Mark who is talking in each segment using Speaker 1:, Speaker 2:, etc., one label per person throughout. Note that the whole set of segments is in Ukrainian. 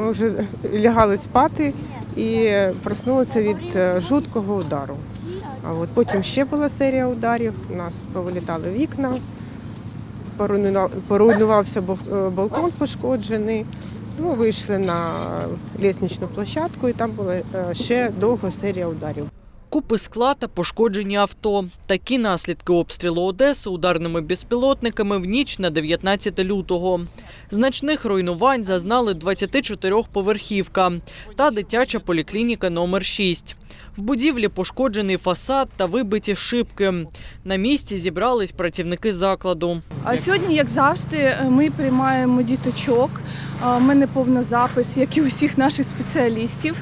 Speaker 1: Ми вже лягали спати і проснулися від е, жуткого удару. А от потім ще була серія ударів. У нас повилітали вікна, поруйнувався е, балкон пошкоджений. Ми вийшли на лісничну площадку, і там була е, ще довга серія ударів.
Speaker 2: Купи скла та пошкоджені авто. Такі наслідки обстрілу Одеси ударними безпілотниками в ніч на 19 лютого. Значних руйнувань зазнали 24-поверхівка та дитяча поліклініка номер 6. В будівлі пошкоджений фасад та вибиті шибки. На місці зібрались працівники закладу.
Speaker 3: А сьогодні, як завжди, ми приймаємо діточок. У мене повний запис, як і у всіх наших спеціалістів.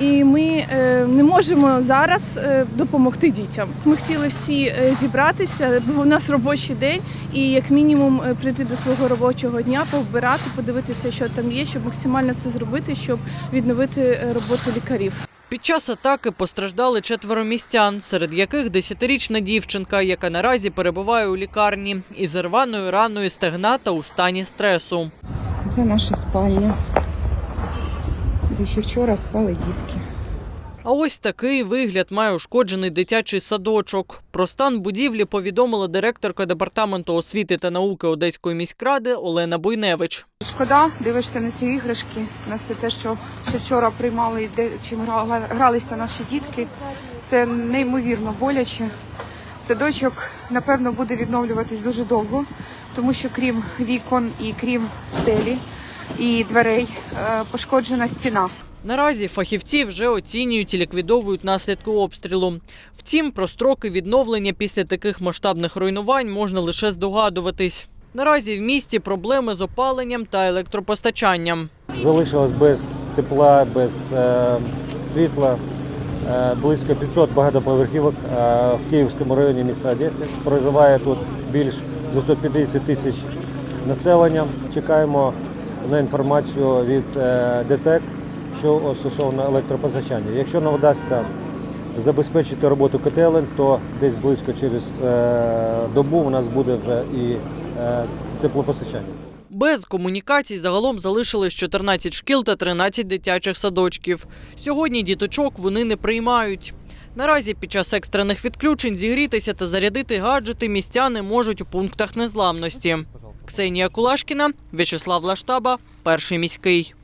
Speaker 3: І ми е, не можемо зараз е, допомогти дітям. Ми хотіли всі е, зібратися, бо у нас робочий день, і як мінімум прийти до свого робочого дня, повбирати, подивитися, що там є, щоб максимально все зробити, щоб відновити роботу лікарів.
Speaker 2: Під час атаки постраждали четверо містян, серед яких десятирічна дівчинка, яка наразі перебуває у лікарні із рваною раною стегна та у стані стресу.
Speaker 4: Це наша спальня, де ще вчора спали дітки.
Speaker 2: А ось такий вигляд має ушкоджений дитячий садочок. Про стан будівлі повідомила директорка департаменту освіти та науки Одеської міськради Олена Буйневич.
Speaker 4: Шкода, дивишся на ці іграшки, на все те, що ще вчора приймали, де чим гралися наші дітки. Це неймовірно боляче. Садочок, напевно, буде відновлюватись дуже довго, тому що крім вікон і крім стелі і дверей е, пошкоджена стіна.
Speaker 2: Наразі фахівці вже оцінюють і ліквідовують наслідки обстрілу. Втім, про строки відновлення після таких масштабних руйнувань можна лише здогадуватись. Наразі в місті проблеми з опаленням та електропостачанням.
Speaker 5: залишилось без тепла, без е, світла. Е, близько 500 багатоповерхівок е, в Київському районі міста Одеси. Проживає тут більш 250 тисяч населення. Чекаємо на інформацію від е, ДТЕК, що стосовно електропостачання. Якщо не вдасться забезпечити роботу котелень, то десь близько через е, добу у нас буде вже і е, теплопостачання.
Speaker 2: Без комунікацій загалом залишилось 14 шкіл та 13 дитячих садочків. Сьогодні діточок вони не приймають. Наразі під час екстрених відключень зігрітися та зарядити гаджети містяни можуть у пунктах незламності. Ксенія Кулашкіна, В'ячеслав Лаштаба, перший міський.